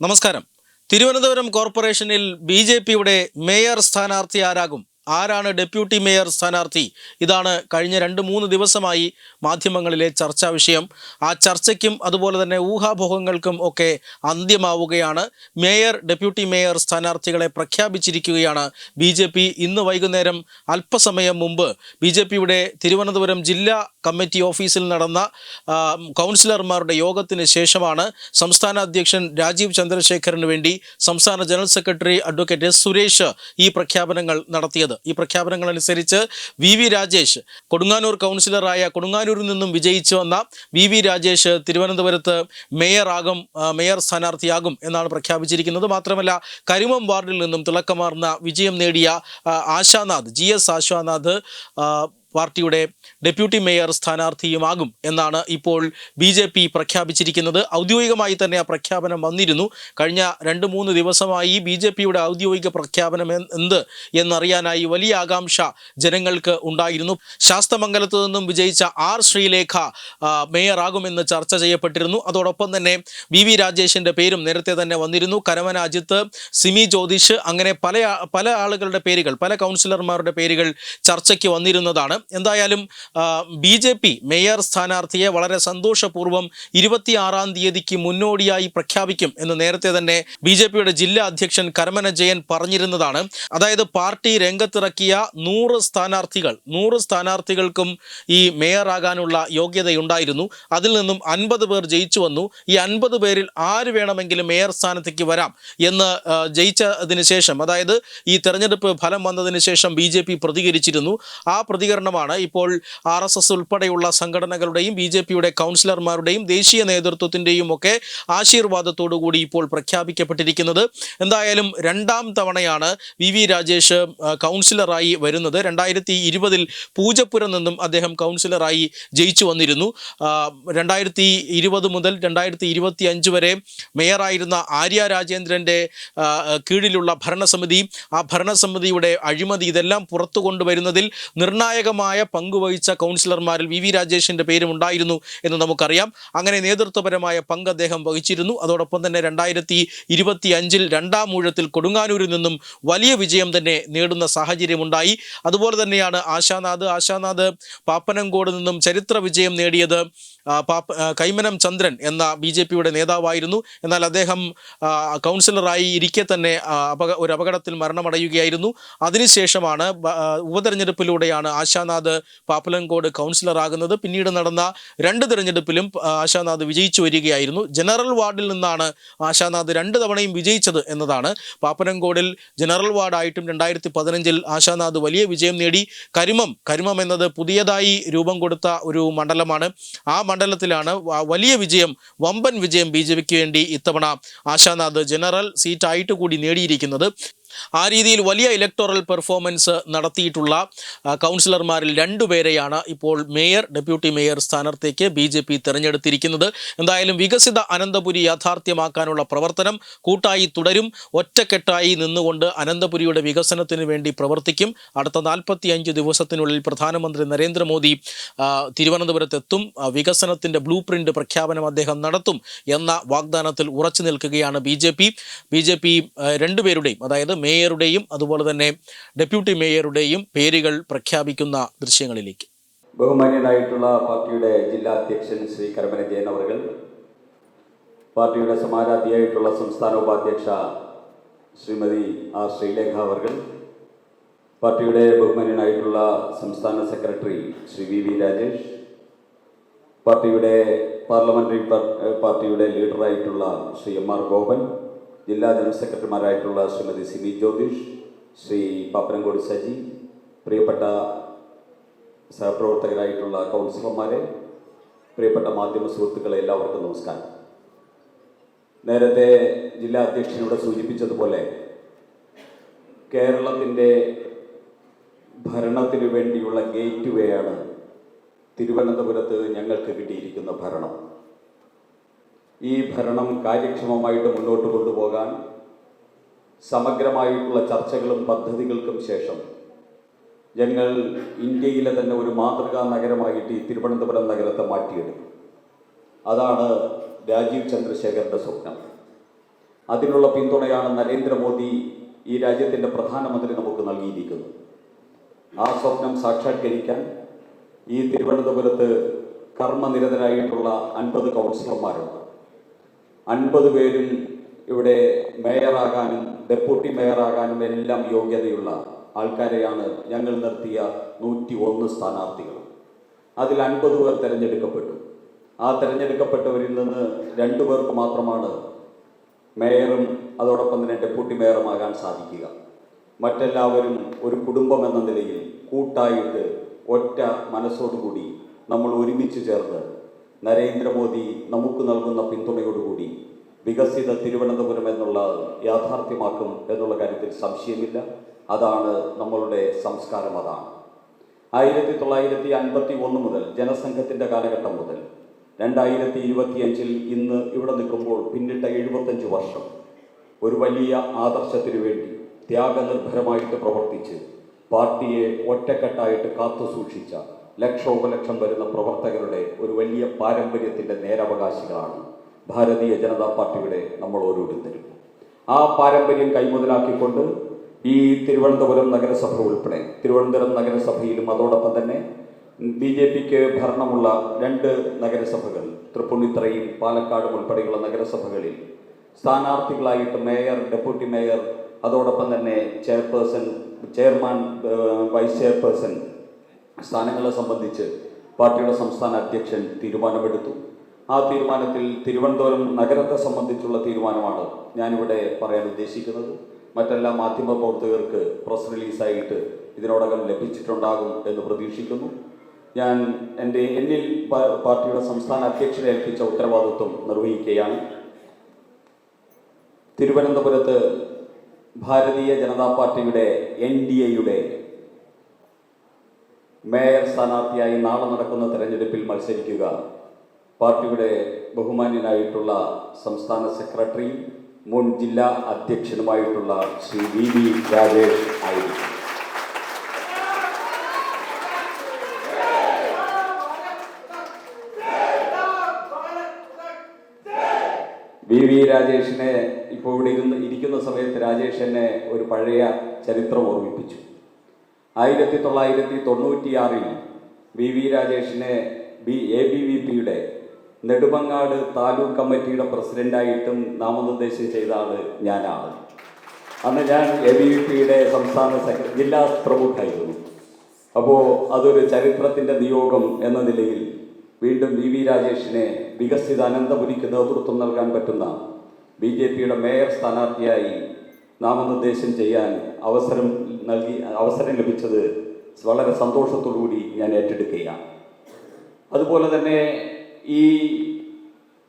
നമസ്കാരം. തിരുവനന്തപുരം കോർപ്പറേഷനിൽ B J പിയുടെ മേയർ സ്ഥാനാർത്ഥി ആരാകും? ആരാണ് ഡെപ്യൂട്ടി മേയർ സ്ഥാനാർത്ഥി? ഇതാണ് കഴിഞ്ഞ രണ്ട് മൂന്ന് ദിവസമായി മാധ്യമങ്ങളിലെ ചർച്ചാ വിഷയം. ആ ചർച്ചയ്ക്കും അതുപോലെ തന്നെ ഊഹാഭോഹങ്ങൾക്കും ഒക്കെ അന്ത്യമാവുകയാണ്. മേയർ ഡെപ്യൂട്ടി മേയർ സ്ഥാനാർത്ഥികളെ പ്രഖ്യാപിച്ചിരിക്കുകയാണ് ബി ജെ പി. ഇന്ന് വൈകുന്നേരം അല്പസമയം മുമ്പ് ബി ജെ പിയുടെ തിരുവനന്തപുരം ജില്ലാ കമ്മിറ്റി ഓഫീസിൽ നടന്ന കൗൺസിലർമാരുടെ യോഗത്തിന് ശേഷമാണ് സംസ്ഥാന അധ്യക്ഷൻ രാജീവ് ചന്ദ്രശേഖറിന് വേണ്ടി സംസ്ഥാന ജനറൽ സെക്രട്ടറി അഡ്വക്കേറ്റ് സുരേഷ് ഈ പ്രഖ്യാപനങ്ങൾ നടത്തിയത്. ഈ പ്രഖ്യാപനങ്ങൾ അനുസരിച്ച് വി വി രാജേഷ് കൊടുങ്ങാനൂർ കൗൺസിലറായ കൊടുങ്ങാനൂരിൽ നിന്നും വിജയിച്ചു വന്ന വി വി രാജേഷ് തിരുവനന്തപുരത്ത് മേയറാകും മേയർ സ്ഥാനാർത്ഥിയാകും എന്നാണ് പ്രഖ്യാപിച്ചിരിക്കുന്നത്. മാത്രമല്ല കരിമം വാർഡിൽ നിന്നും തിളക്കമാർന്ന വിജയം നേടിയ ആശാനാഥ് ജി എസ് ആശാനാഥ് പാർട്ടിയുടെ ഡെപ്യൂട്ടി മേയർ സ്ഥാനാർത്ഥിയുമാകും എന്നാണ് ഇപ്പോൾ ബി ജെ പി പ്രഖ്യാപിച്ചിരിക്കുന്നത്. ഔദ്യോഗികമായി തന്നെ ആ പ്രഖ്യാപനം വന്നിരുന്നു. കഴിഞ്ഞ രണ്ട് മൂന്ന് ദിവസമായി ബി ജെ പിയുടെ ഔദ്യോഗിക പ്രഖ്യാപനം എന്ത് എന്നറിയാനായി വലിയ ആകാംക്ഷ ജനങ്ങൾക്ക് ഉണ്ടായിരുന്നു. ശാസ്തമംഗലത്ത് നിന്നും വിജയിച്ച ആർ ശ്രീലേഖ മേയറാകുമെന്ന് ചർച്ച ചെയ്യപ്പെട്ടിരുന്നു. അതോടൊപ്പം തന്നെ വി വി രാജേഷിന്റെ പേരും നേരത്തെ തന്നെ വന്നിരുന്നു. കരമന അജിത്ത് സിമി ജ്യോതിഷ് അങ്ങനെ പല പല ആളുകളുടെ പേരുകൾ പല കൗൺസിലർമാരുടെ പേരുകൾ ചർച്ചയ്ക്ക് വന്നിരുന്നതാണ്. എന്തായാലും ബി ജെ പി മേയർ സ്ഥാനാർത്ഥിയെ വളരെ സന്തോഷപൂർവം ഇരുപത്തിയാറാം തീയതിക്ക് മുന്നോടിയായി പ്രഖ്യാപിക്കും എന്ന് നേരത്തെ തന്നെ ബി ജെ പിയുടെ ജില്ലാ അധ്യക്ഷൻ കരമന ജയൻ പറഞ്ഞിരുന്നതാണ്. അതായത് പാർട്ടി രംഗത്തിറക്കിയ നൂറ് സ്ഥാനാർത്ഥികൾ നൂറ് സ്ഥാനാർത്ഥികൾക്കും ഈ മേയറാകാനുള്ള യോഗ്യതയുണ്ടായിരുന്നു. അതിൽ നിന്നും അൻപത് പേർ ജയിച്ചു വന്നു. ഈ അൻപത് പേരിൽ ആര് വേണമെങ്കിലും മേയർ സ്ഥാനത്തേക്ക് വരാം എന്ന് ജയിച്ചതിന് ശേഷം അതായത് ഈ തെരഞ്ഞെടുപ്പ് ഫലം വന്നതിന് ശേഷം ബി പ്രതികരിച്ചിരുന്നു. ആ പ്രതികരണമാണ് ഇപ്പോൾ ആർ എസ് എസ് ഉൾപ്പെടെയുള്ള സംഘടനകളുടെയും ബി ജെ പിയുടെ കൗൺസിലർമാരുടെയും ദേശീയ നേതൃത്വത്തിന്റെയും ഒക്കെ ആശീർവാദത്തോടുകൂടി ഇപ്പോൾ പ്രഖ്യാപിക്കപ്പെട്ടിരിക്കുന്നത്. എന്തായാലും രണ്ടാം തവണയാണ് വി വി രാജേഷ് കൗൺസിലറായി വരുന്നത്. രണ്ടായിരത്തി ഇരുപതിൽ പൂജപ്പുരം നിന്നും അദ്ദേഹം കൗൺസിലറായി ജയിച്ചു വന്നിരുന്നു. രണ്ടായിരത്തി ഇരുപത് മുതൽ രണ്ടായിരത്തി ഇരുപത്തി അഞ്ച് വരെ മേയറായിരുന്ന ആര്യ രാജേന്ദ്രന്റെ കീഴിലുള്ള ഭരണസമിതി ആ ഭരണസമിതിയുടെ അഴിമതി ഇതെല്ലാം പുറത്തു കൊണ്ടുവരുന്നതിൽ നിർണായകമായ പങ്കുവഹിച്ച കൗൺസിലർമാരിൽ വി വി രാജേഷിന്റെ പേരും ഉണ്ടായിരുന്നു എന്ന് നമുക്കറിയാം. അങ്ങനെ നേതൃത്വപരമായ പങ്ക് അദ്ദേഹം വഹിച്ചിരുന്നു. അതോടൊപ്പം തന്നെ രണ്ടായിരത്തി ഇരുപത്തി അഞ്ചിൽ രണ്ടാം ഊഴത്തിൽ കൊടുങ്ങാനൂരിൽ നിന്നും വലിയ വിജയം തന്നെ നേടുന്ന സാഹചര്യമുണ്ടായി അതുപോലെ തന്നെയാണ് ആശാനാഥ്. ആശാനാഥ് പാപ്പനംകോട് നിന്നും ചരിത്ര വിജയം നേടിയത് പാപ്പ കൈമനം ചന്ദ്രൻ എന്ന ബി ജെ പിയുടെ നേതാവായിരുന്നു. എന്നാൽ അദ്ദേഹം കൗൺസിലറായി ഇരിക്കെ തന്നെ ഒരു അപകടത്തിൽ മരണമടയുകയായിരുന്നു. അതിനുശേഷമാണ് ഉപതെരഞ്ഞെടുപ്പിലൂടെയാണ് ആശാ ആശാനാഥ് പാപ്പലങ്കോട് കൗൺസിലറാകുന്നത് പിന്നീട് നടന്ന രണ്ട് തെരഞ്ഞെടുപ്പിലും ആശാനാഥ് വിജയിച്ചു വരികയായിരുന്നു. ജനറൽ വാർഡിൽ നിന്നാണ് ആശാനാഥ് രണ്ട് തവണയും വിജയിച്ചത് എന്നതാണ്. പാപ്പനംകോടിൽ ജനറൽ വാർഡായിട്ടും രണ്ടായിരത്തി പതിനഞ്ചിൽ ആശാനാഥ് വലിയ വിജയം നേടി. കരിമം കരിമം എന്നത് പുതിയതായി രൂപം കൊടുത്ത ഒരു മണ്ഡലമാണ്. ആ മണ്ഡലത്തിലാണ് വലിയ വിജയം വമ്പൻ വിജയം ബി വേണ്ടി ഇത്തവണ ആശാനാഥ് ജനറൽ സീറ്റായിട്ട് കൂടി നേടിയിരിക്കുന്നത്. ആ രീതിയിൽ വലിയ ഇലക്ടോറൽ പെർഫോമൻസ് നടത്തിയിട്ടുള്ള കൗൺസിലർമാരിൽ രണ്ടുപേരെയാണ് ഇപ്പോൾ മേയർ ഡെപ്യൂട്ടി മേയർ സ്ഥാനാർത്ഥിക്ക് ബി ജെ പി തിരഞ്ഞെടുത്തിരിക്കുന്നത്. എന്തായാലും വികസിത അനന്തപുരി യാഥാർത്ഥ്യമാക്കാനുള്ള പ്രവർത്തനം കൂട്ടായി തുടരും. ഒറ്റക്കെട്ടായി നിന്നുകൊണ്ട് അനന്തപുരിയുടെ വികസനത്തിന് വേണ്ടി പ്രവർത്തിക്കും. അടുത്ത നാൽപ്പത്തി അഞ്ച് ദിവസത്തിനുള്ളിൽ പ്രധാനമന്ത്രി നരേന്ദ്രമോദി തിരുവനന്തപുരത്തെത്തും. വികസനത്തിന്റെ ബ്ലൂ പ്രിന്റ് പ്രഖ്യാപനം അദ്ദേഹം നടത്തും എന്ന വാഗ്ദാനത്തിൽ ഉറച്ചു നിൽക്കുകയാണ് B J P. B J P രണ്ടുപേരുടെയും അതായത് മേയറുടെയും അതുപോലെ തന്നെ ഡെപ്യൂട്ടി മേയറുടെയും പേരുകൾ പ്രഖ്യാപിക്കുന്ന ദൃശ്യങ്ങളിലേക്ക്. ബഹുമാന്യനായിട്ടുള്ള പാർട്ടിയുടെ ജില്ലാ അധ്യക്ഷൻ ശ്രീ കരമന ജയൻ അവർ പാർട്ടിയുടെ സമാരാധിയായിട്ടുള്ള സംസ്ഥാന ഉപാധ്യക്ഷ ശ്രീമതി ആർ ശ്രീലേഖ അവർ പാർട്ടിയുടെ ബഹുമാന്യനായിട്ടുള്ള സംസ്ഥാന secretary Shri V V Rajesh പാർട്ടിയുടെ പാർലമെന്ററി പാർട്ടിയുടെ ലീഡറായിട്ടുള്ള ശ്രീ എം ആർ ഗോപൻ ജില്ലാ ജനറൽ സെക്രട്ടറിമാരായിട്ടുള്ള ശ്രീമതി സിമി ജ്യോതിഷ് ശ്രീ പാപ്പനംകോട് സജി പ്രിയപ്പെട്ട സഹപ്രവർത്തകരായിട്ടുള്ള കൗൺസിലർമാരെ പ്രിയപ്പെട്ട മാധ്യമ സുഹൃത്തുക്കളെ എല്ലാവർക്കും നമസ്കാരം. നേരത്തെ ജില്ലാ അധ്യക്ഷനോട് സൂചിപ്പിച്ചതുപോലെ കേരളത്തിന്റെ ഭരണത്തിനു വേണ്ടിയുള്ള ഗേറ്റ് വേ ആണ് തിരുവനന്തപുരത്ത് ഞങ്ങൾക്ക് കിട്ടിയിരിക്കുന്ന ഭരണം. ഈ ഭരണം കാര്യക്ഷമമായിട്ട് മുന്നോട്ട് കൊണ്ടുപോകാൻ സമഗ്രമായിട്ടുള്ള ചർച്ചകളും പദ്ധതികൾക്കും ശേഷം ഞങ്ങൾ ഇന്ത്യയിലെ തന്നെ ഒരു മാതൃകാ നഗരമായിട്ട് ഈ തിരുവനന്തപുരം നഗരത്തെ മാറ്റിയെടുക്കും അതാണ് രാജീവ് ചന്ദ്രശേഖരന്റെ സ്വപ്നം. അതിനുള്ള പിന്തുണയാണ് നരേന്ദ്രമോദി ഈ രാജ്യത്തിന്റെ പ്രധാനമന്ത്രി നമുക്ക് നൽകിയിരിക്കുന്നത്. ആ സ്വപ്നം സാക്ഷാത്കരിക്കാൻ ഈ തിരുവനന്തപുരത്ത് കർമ്മനിരതരായിട്ടുള്ള അൻപത് കൗൺസിലർമാരുണ്ട്. അൻപത് പേരും ഇവിടെ മേയറാകാനും ഡെപ്യൂട്ടി മേയറാകാനും എല്ലാം യോഗ്യതയുള്ള ആൾക്കാരെയാണ് ഞങ്ങൾ നിർത്തിയ നൂറ്റി ഒന്ന് സ്ഥാനാർത്ഥികൾ അതിൽ അൻപത് പേർ തിരഞ്ഞെടുക്കപ്പെട്ടു. ആ തിരഞ്ഞെടുക്കപ്പെട്ടവരിൽ നിന്ന് രണ്ടു പേർക്ക് മാത്രമാണ് മേയറും അതോടൊപ്പം തന്നെ ഡെപ്യൂട്ടി മേയറുമാകാൻ സാധിക്കുക. മറ്റെല്ലാവരും ഒരു കുടുംബം എന്ന നിലയിൽ കൂട്ടായിട്ട് ഒറ്റ മനസ്സോടുകൂടി നമ്മൾ ഒരുമിച്ച് ചേർന്ന് നരേന്ദ്രമോദി നമുക്ക് നൽകുന്ന പിന്തുണയോടുകൂടി വികസിത തിരുവനന്തപുരം എന്നുള്ള യാഥാർത്ഥ്യമാക്കും എന്നുള്ള കാര്യത്തിൽ സംശയമില്ല. അതാണ് നമ്മളുടെ സംസ്കാരം അതാണ്. ആയിരത്തി തൊള്ളായിരത്തി അൻപത്തി ഒന്ന് മുതൽ ജനസംഘത്തിന്റെ കാലഘട്ടം മുതൽ രണ്ടായിരത്തി ഇരുപത്തിയഞ്ചിൽ ഇന്ന് ഇവിടെ നിൽക്കുമ്പോൾ പിന്നിട്ട എഴുപത്തഞ്ച് വർഷം ഒരു വലിയ ആദർശത്തിനു വേണ്ടി ത്യാഗനിർഭരമായിട്ട് പ്രവർത്തിച്ച് പാർട്ടിയെ ഒറ്റക്കെട്ടായിട്ട് കാത്തു സൂക്ഷിച്ച ലക്ഷോപലക്ഷം വരുന്ന പ്രവർത്തകരുടെ ഒരു വലിയ പാരമ്പര്യത്തിന്റെ നേരവകാശികളാണ് ഭാരതീയ ജനതാ പാർട്ടിയുടെ നമ്മൾ ഓരോരുത്തരും. ആ പാരമ്പര്യം കൈമുതലാക്കിക്കൊണ്ട് ഈ തിരുവനന്തപുരം നഗരസഭ ഉൾപ്പെടെ തിരുവനന്തപുരം നഗരസഭയിലും അതോടൊപ്പം തന്നെ ബി ജെ പിക്ക് ഭരണമുള്ള രണ്ട് നഗരസഭകൾ തൃപ്പുണിത്തറയും പാലക്കാടും ഉൾപ്പെടെയുള്ള നഗരസഭകളിൽ സ്ഥാനാർത്ഥികളായിട്ട് മേയർ ഡെപ്യൂട്ടി മേയർ അതോടൊപ്പം തന്നെ ചെയർപേഴ്സൺ ചെയർമാൻ വൈസ് ചെയർപേഴ്സൺ സ്ഥാനങ്ങളെ സംബന്ധിച്ച് പാർട്ടിയുടെ സംസ്ഥാന അധ്യക്ഷൻ തീരുമാനമെടുത്തു. ആ തീരുമാനത്തിൽ തിരുവനന്തപുരം നഗരത്തെ സംബന്ധിച്ചുള്ള തീരുമാനമാണ് ഞാനിവിടെ പറയാൻ ഉദ്ദേശിക്കുന്നത്. മറ്റെല്ലാ മാധ്യമ പ്രവർത്തകർക്ക് പ്രസ് റിലീസായിട്ട് ഇതിനോടകം ലഭിച്ചിട്ടുണ്ടാകും എന്ന് പ്രതീക്ഷിക്കുന്നു. ഞാൻ എന്റെ എന്നിൽ പാർട്ടിയുടെ സംസ്ഥാന അധ്യക്ഷനെ ഏൽപ്പിച്ച ഉത്തരവാദിത്വം നിർവഹിക്കുകയാണ്. തിരുവനന്തപുരത്ത് ഭാരതീയ ജനതാ പാർട്ടിയുടെ എൻ ഡി എയുടെ മേയർ സ്ഥാനാർത്ഥിയായി നാളെ നടക്കുന്ന തെരഞ്ഞെടുപ്പിൽ മത്സരിക്കുക. പാർട്ടിയുടെ ബഹുമാന്യനായിട്ടുള്ള സംസ്ഥാന സെക്രട്ടറിയും മുൻ ജില്ലാ അധ്യക്ഷനുമായിട്ടുള്ള ശ്രീ വി വി രാജേഷ് ആയിരിക്കും. വി വി രാജേഷിനെ ഇപ്പോൾ ഇവിടെ ഇരുന്ന് ഇരിക്കുന്ന സമയത്ത് രാജേഷ് എന്നെ ഒരു പഴയ ചരിത്രം ഓർമ്മിപ്പിച്ചു. ആയിരത്തി തൊള്ളായിരത്തി തൊണ്ണൂറ്റിയാറിൽ വി വി രാജേഷിനെ ബി എ ബി വി പിയുടെ നെടുമങ്ങാട് താലൂക്ക് കമ്മിറ്റിയുടെ പ്രസിഡന്റായിട്ടും നാമനിർദ്ദേശം ചെയ്ത ആൾ ഞാനാണ്. അന്ന് ഞാൻ എ ബി വി പിയുടെ സംസ്ഥാന സെക്രട്ടറി ജില്ലാ പ്രമുഖായിരുന്നു. അപ്പോൾ അതൊരു ചരിത്രത്തിന്റെ നിയോഗം എന്ന നിലയിൽ വീണ്ടും വി വി രാജേഷിനെ വികസിത അനന്തപുരിക്ക് നേതൃത്വം നൽകാൻ പറ്റുന്ന ബി ജെ പിയുടെ മേയർ സ്ഥാനാർത്ഥിയായി നാമനിർദ്ദേശം ചെയ്യാൻ അവസരം നൽകി അവസരം ലഭിച്ചത് വളരെ സന്തോഷത്തോടുകൂടി ഞാൻ ഏറ്റെടുക്കുകയാണ്. അതുപോലെ തന്നെ ഈ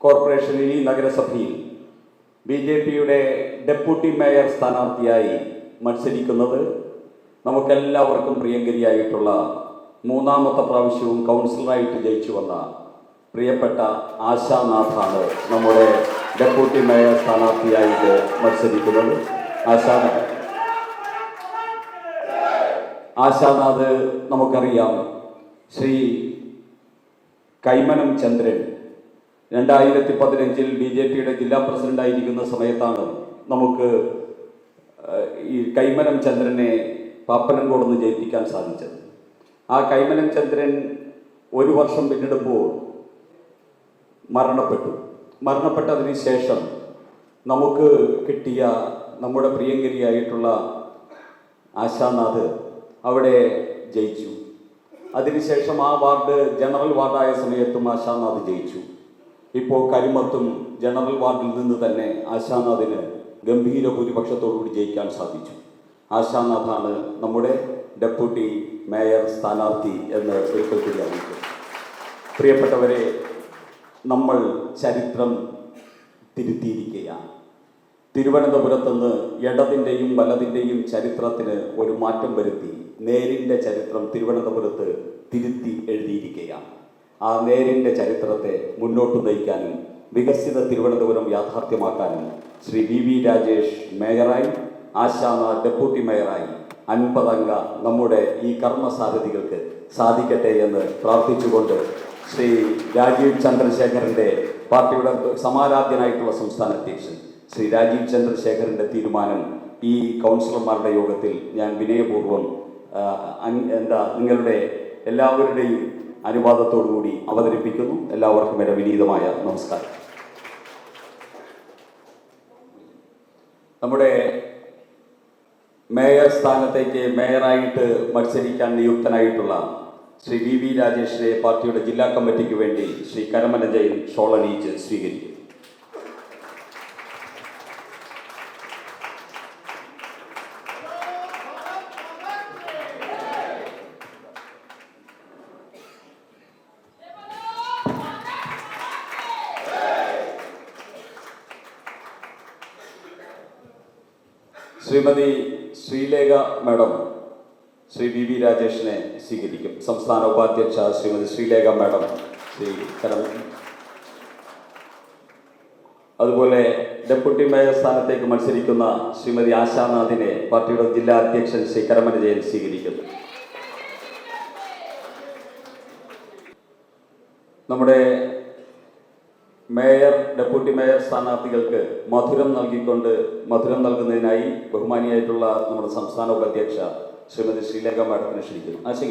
കോർപ്പറേഷനിൽ ഈ നഗരസഭയിൽ ബി ജെ പിയുടെ ഡെപ്യൂട്ടി മേയർ സ്ഥാനാർത്ഥിയായി മത്സരിക്കുന്നത് നമുക്കെല്ലാവർക്കും പ്രിയങ്കരിയായിട്ടുള്ള മൂന്നാമത്തെ പ്രാവശ്യവും കൗൺസിലറായിട്ട് ജയിച്ചു വന്ന പ്രിയപ്പെട്ട ആശാനാഥാണ് നമ്മുടെ ഡെപ്യൂട്ടി മേയർ സ്ഥാനാർത്ഥിയായിട്ട് മത്സരിക്കുന്നത്. ആശാനാഥ് ആശാനാഥ് നമുക്കറിയാം. ശ്രീ കൈമനം ചന്ദ്രൻ രണ്ടായിരത്തി പതിനഞ്ചിൽ ബി ജെ പിയുടെ ജില്ലാ പ്രസിഡന്റായിരിക്കുന്ന സമയത്താണ് നമുക്ക് ഈ കൈമനം ചന്ദ്രനെ പാപ്പനംകോട് നിന്ന് ജയിപ്പിക്കാൻ സാധിച്ചത്. ആ കൈമനം ചന്ദ്രൻ ഒരു വർഷം പിന്നിടുമ്പോൾ മരണപ്പെട്ടു. മരണപ്പെട്ടതിന് ശേഷം നമുക്ക് കിട്ടിയ നമ്മുടെ പ്രിയങ്കരിയായിട്ടുള്ള ആശാനാഥ് അവിടെ ജയിച്ചു. അതിനുശേഷം ആ വാർഡ് ജനറൽ വാർഡായ സമയത്തും ആശാനാഥ് ജയിച്ചു. ഇപ്പോൾ കരിമത്തും ജനറൽ വാർഡിൽ നിന്ന് തന്നെ ആശാനാഥിന് ഗംഭീര ഭൂരിപക്ഷത്തോടുകൂടി ജയിക്കാൻ സാധിച്ചു. ആശാനാഥാണ് നമ്മുടെ ഡെപ്യൂട്ടി മേയർ സ്ഥാനാർത്ഥി എന്ന് ഒരിക്കൽ പ്രിയപ്പെട്ടവരെ നമ്മൾ ചരിത്രം തിരുത്തിയിരിക്കുകയാണ്. തിരുവനന്തപുരത്തുനിന്ന് ഇടതിന്റെയും വലതിന്റെയും ചരിത്രത്തിന് ഒരു മാറ്റം വരുത്തി. നേരിന്റെ ചരിത്രം തിരുവനന്തപുരത്ത് തിരുത്തി എഴുതിയിരിക്കുകയാണ്. ആ നേരിന്റെ ചരിത്രത്തെ മുന്നോട്ട് നയിക്കാനും വികസിത തിരുവനന്തപുരം യാഥാർത്ഥ്യമാക്കാനും ശ്രീ വി വി രാജേഷ് മേയറായി ആശാന ഡെപ്യൂട്ടി മേയറായി അൻപതംഗ നമ്മുടെ ഈ കർമ്മസാരഥികൾക്ക് സാധിക്കട്ടെ എന്ന് പ്രാർത്ഥിച്ചുകൊണ്ട് ശ്രീ രാജീവ് ചന്ദ്രശേഖരന്റെ പാർട്ടിയുടെ സമാരാധ്യനായിട്ടുള്ള സംസ്ഥാന അധ്യക്ഷൻ ശ്രീ രാജീവ് ചന്ദ്രശേഖരന്റെ തീരുമാനം ഈ കൗൺസിലർമാരുടെ യോഗത്തിൽ ഞാൻ വിനയപൂർവം എന്താ നിങ്ങളുടെ എല്ലാവരുടെയും അനുവാദത്തോടു കൂടി അവതരിപ്പിക്കുന്നു. എല്ലാവർക്കും എന്റെ വിനീതമായ നമസ്കാരം. നമ്മുടെ മേയർ സ്ഥാനത്തേക്ക് മേയറായിട്ട് മത്സരിക്കാൻ നിയുക്തനായിട്ടുള്ള ശ്രീ വി വി രാജേഷിനെ പാർട്ടിയുടെ ജില്ലാ കമ്മിറ്റിക്ക് വേണ്ടി ശ്രീ കരമനജയൻ ഷോളനീച്ച് സ്വീകരിക്കും. Shrimati Sreelekha madam Shri V V രാജേഷിനെ സ്വീകരിക്കും. സംസ്ഥാന ഉപാധ്യക്ഷ ശ്രീമതി ശ്രീലേഖ മാഡം ശ്രീ കരം അതുപോലെ ഡെപ്യൂട്ടി മേയർ സ്ഥാനത്തേക്ക് മത്സരിക്കുന്ന ശ്രീമതി ആശാനാഥിനെ പാർട്ടിയുടെ ജില്ലാ അധ്യക്ഷൻ ശ്രീ കരമന ജയൻ സ്വീകരിക്കുന്നു. നമ്മുടെ മേയർ ഡെപ്യൂട്ടി മേയർ സ്ഥാനാർത്ഥികൾക്ക് മധുരം നൽകിക്കൊണ്ട് മധുരം നൽകുന്നതിനായി ബഹുമാനിയായിട്ടുള്ള നമ്മുടെ സംസ്ഥാന ഉപാധ്യക്ഷ ശ്രീമതി ശ്രീലേഖ മാഡത്തിനെ ക്ഷണിക്കുന്നു. ആശയം